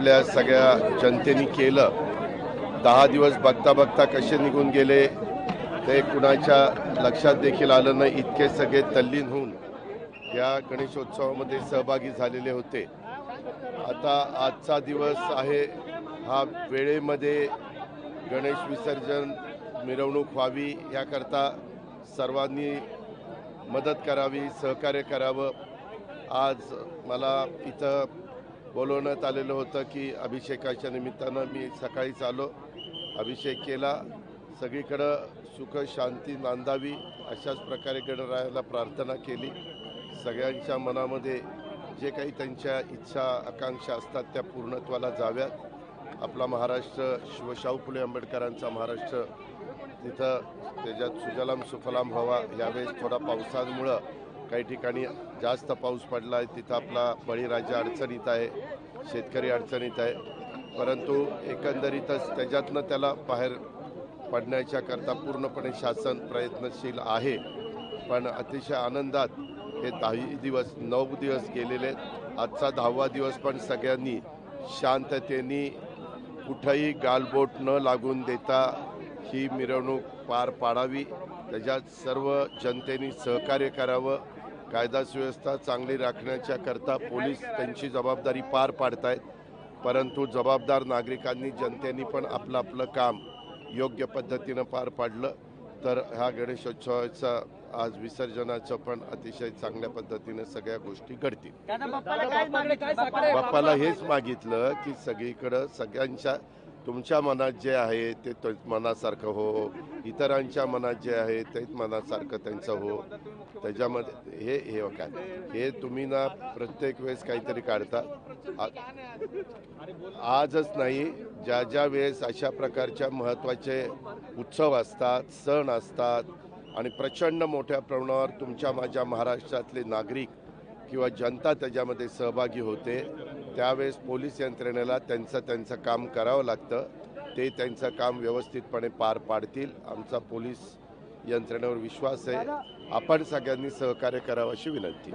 आपल्या सगळ्या जनतेने केलं. दहा दिवस बघता बघता कसे निघून गेले ते कुणाच्या लक्षात देखील आलं नाही. इतके सगळे तल्लीन होऊन या गणेशोत्सवामध्ये सहभागी झालेले होते. आता आजचा दिवस आहे हा वेळेमध्ये गणेश विसर्जन मिरवणूक व्हावी याकरता सर्वांनी मदत करावी सहकार्य करावं. आज मला इथं बोलवण्यात आलेलं होतं की अभिषेकाच्या निमित्तानं मी सकाळीच आलो अभिषेक केला. सगळीकडं सुख शांती नांदावी अशाच प्रकारे गणरायाला प्रार्थना केली. सगळ्यांच्या मनामध्ये जे काही त्यांच्या इच्छा आकांक्षा असतात त्या पूर्णत्वाला जाव्यात. आपला महाराष्ट्र शिवशाहू फुले आंबेडकरांचा महाराष्ट्र तिथं त्याच्यात सुजलाम सुफलाम व्हावा. यावेळेस थोडा पावसामुळं काही ठिकाणी जास्त पाऊस पडला आहे तिथं आपला बळीराजा अडचणीत आहे शेतकरी अडचणीत आहे. परंतु एकंदरीतच त्याच्यातनं त्याला बाहेर पडण्याच्या करता पूर्णपणे शासन प्रयत्नशील आहे. पण अतिशय आनंदात हे दहाही दिवस नऊ दिवस गेलेले आहेत. आजचा दहावा दिवस पण सगळ्यांनी शांततेने कुठंही गालबोट न लागून देता ही मिरवणूक पार पाडावी. त्याच्यात सर्व जनतेने सहकार्य करावं. कायदा सुव्यवस्था चांगली राखण्याच्या करता पोलीस त्यांची जबाबदारी पार पाडतायत. परंतु जबाबदार नागरिकांनी जनतेने पण आपलं आपलं काम योग्य पद्धतीनं पार पाडलं. तर ह्या गणेशोत्सवाचं आज विसर्जनाचं पण अतिशय चांगल्या पद्धतीनं सगळ्या गोष्टी घडतील. बाप्पाला हेच मागितलं की सगळीकडं सगळ्यांच्या तुमच्या मनात जे आहे ते मनासारखं हो इतरांच्या मनात जे आहे तेच मनासारखं त्यांचं हो. त्याच्यामध्ये हे हे काय हे तुम्ही ना प्रत्येक वेळेस काहीतरी काढता. आ- आजच नाही ज्या ज्या वेळेस अशा प्रकारच्या महत्त्वाचे उत्सव असतात सण असतात आणि प्रचंड मोठ्या प्रमाणावर तुमच्या माझ्या महाराष्ट्रातले नागरिक किंवा जनता त्याच्यामध्ये सहभागी होते त्यावेळेस पोलीस यंत्रणेला त्यांचं त्यांचं काम करावं लागतं. ते त्यांचं काम व्यवस्थितपणे पार पाडतील. आमचा पोलीस यंत्रणेवर विश्वास आहे. आपण सगळ्यांनी सहकार्य करावं अशी विनंती.